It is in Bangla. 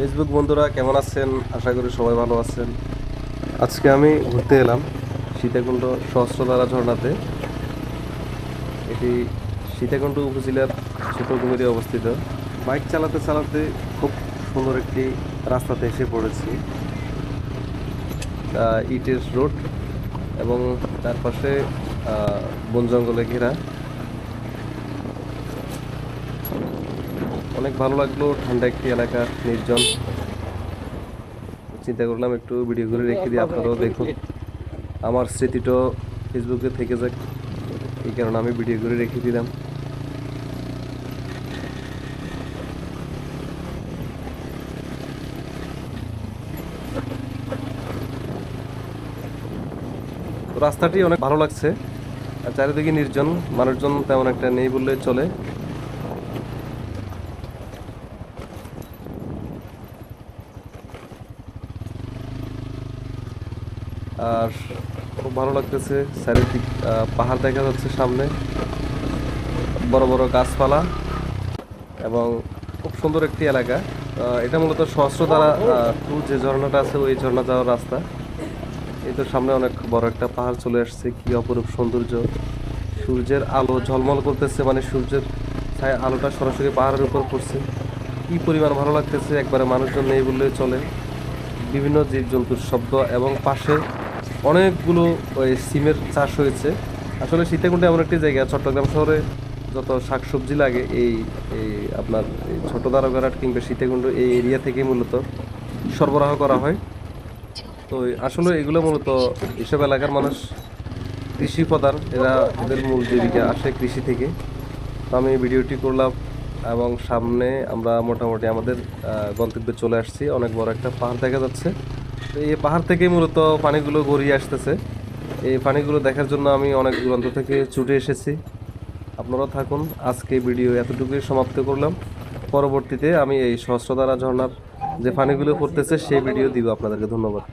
ফেসবুক বন্ধুরা, কেমন আছেন? আশা করি সবাই ভালো আছেন। আজকে আমি ঘুরতে এলাম সীতাকুণ্ড সহস্রধারা ঝর্ণাতে। এটি সীতাকুণ্ড উপজেলার ছোট কুমিরে অবস্থিত। বাইক চালাতে চালাতে খুব সুন্দর একটি রাস্তাতে এসে পড়েছি। ইটের রোড এবং তার পাশে বন জঙ্গলে ঘেরা। অনেক ভালো লাগল, ঠান্ডা একটি এলাকা, নির্জন। চিন্তা করলাম একটু ভিডিও করে রেখে দিই, আপনারাও দেখুন। আমার স্মৃতিটাও ফেসবুকে থেকে যাক, এই কারণে আমি ভিডিও করে রেখে দিলাম। রাস্তাটি অনেক ভালো লাগছে, আর চারিদিকে নির্জন, মানুষজন তেমন একটা নেই বললে চলে। আর খুব ভালো লাগতেছে। চারিদিক পাহাড় দেখা যাচ্ছে সামনে। বড় বড় গাছপালা এবং খুব সুন্দর একটি এলাকা। এটা মূলত সহস্রধারা টু যে ঝর্ণাটা আছে, ওই ঝর্ণা যাওয়ার রাস্তা। এই তো সামনে অনেক বড় একটা পাহাড় চলে আসছে, কি অপরূপ সৌন্দর্য। সূর্যের আলো ঝলমল করতেছে মানে সূর্যের ছায়া আলোটা সরাসরি পাহাড়ের উপর পড়ছে। কি পরিমাণ ভালো লাগতেছে, একবারে মানুষজন নেই বললেই চলে। বিভিন্ন জীবজন্তুর শব্দ এবং পাশে অনেকগুলো, ওই সিমের চাষ হয়েছে। আসলে সীতাকুণ্ডে এমন একটি জায়গা, চট্টগ্রাম শহরে যত শাকসবজি লাগে, এই এই আপনার ছোট দ্বারঘাট কিংবা সীতাকুণ্ড এই এরিয়া থেকে মূলত সরবরাহ করা হয়। তো আসলে এগুলো মূলত এসব এলাকার মানুষ কৃষি প্রধান, এরা এদের মূল জীবিকা আসে কৃষি থেকে। তো আমি ভিডিওটি করলাম এবং সামনে আমরা মোটামুটি আমাদের গন্তব্যে চলে আসছি। অনেক বড় একটা পাহাড় দেখা যাচ্ছে। এই পাহাড় থেকে মূলত পানিগুলো গড়িয়ে আসতেছে। এই পানিগুলো দেখার জন্য আমি অনেক দূরান্ত থেকে ছুটে এসেছি। আপনারা থাকুন, আজকে ভিডিও এতটুকুই সমাপ্ত করলাম। পরবর্তীতে আমি এই সহস্রধারা ঝর্ণার যে পানিগুলো পড়তেছে, সেই ভিডিও দিব আপনাদেরকে। ধন্যবাদ।